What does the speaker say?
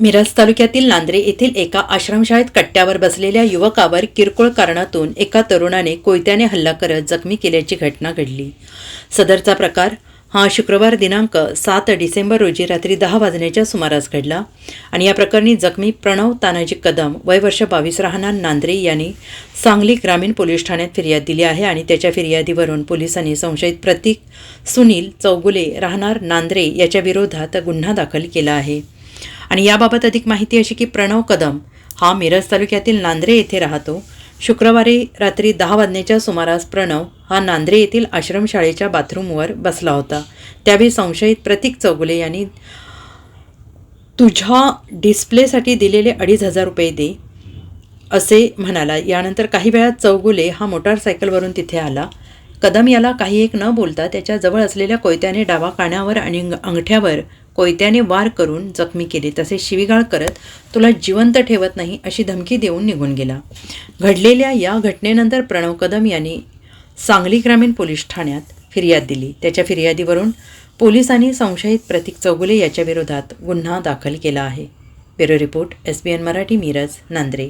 मिरज तालुक्यातील नांद्रे येथील एका आश्रमशाळेत कट्ट्यावर बसलेल्या युवकावर किरकोळ कारणातून एका तरुणाने कोयत्याने हल्ला करत जखमी केल्याची घटना घडली. सदरचा प्रकार हा शुक्रवार दिनांक सात डिसेंबर रोजी रात्री दहा वाजण्याच्या सुमारास घडला आणि या प्रकरणी जखमी प्रणव तानाजी कदम वय वर्ष बावीस राहणार नांद्रे यांनी सांगली ग्रामीण पोलीस ठाण्यात फिर्याद दिली आहे आणि त्याच्या फिर्यादीवरून पोलिसांनी संशयित प्रतीक सुनील चौगुले राहणार नांद्रे याच्या विरोधात गुन्हा दाखल केला आहे. आणि याबाबत अधिक माहिती अशी की प्रणव कदम हा मिरज तालुक्यातील नांद्रे येथे राहतो. शुक्रवारी रात्री दहा वाजण्याच्या सुमारास प्रणव हा नांद्रे येथील आश्रमशाळेच्या बाथरूमवर बसला होता. त्यावेळी संशयित प्रतीक चौगुले यांनी तुझ्या डिस्प्लेसाठी दिलेले अडीच हजार रुपये दे असे म्हणाला. यानंतर काही वेळात चौगुले हा मोटारसायकलवरून तिथे आला. कदम याला काही एक न बोलता त्याच्याजवळ असलेल्या कोयत्याने डावा कानावर आणि अंगठ्यावर कोयत्याने वार करून जखमी केले. तसे शिवीगाळ करत तुला जिवंत ठेवत नाही अशी धमकी देऊन निघून गेला. घडलेल्या या घटनेनंतर प्रणव कदम यांनी सांगली ग्रामीण पोलीस ठाण्यात फिर्याद दिली. त्याच्या फिर्यादीवरून पोलिसांनी संशयित प्रतीक चौगुले याच्या विरोधात गुन्हा दाखल केला आहे. Bureau report S B N Marathi Miraj Nandre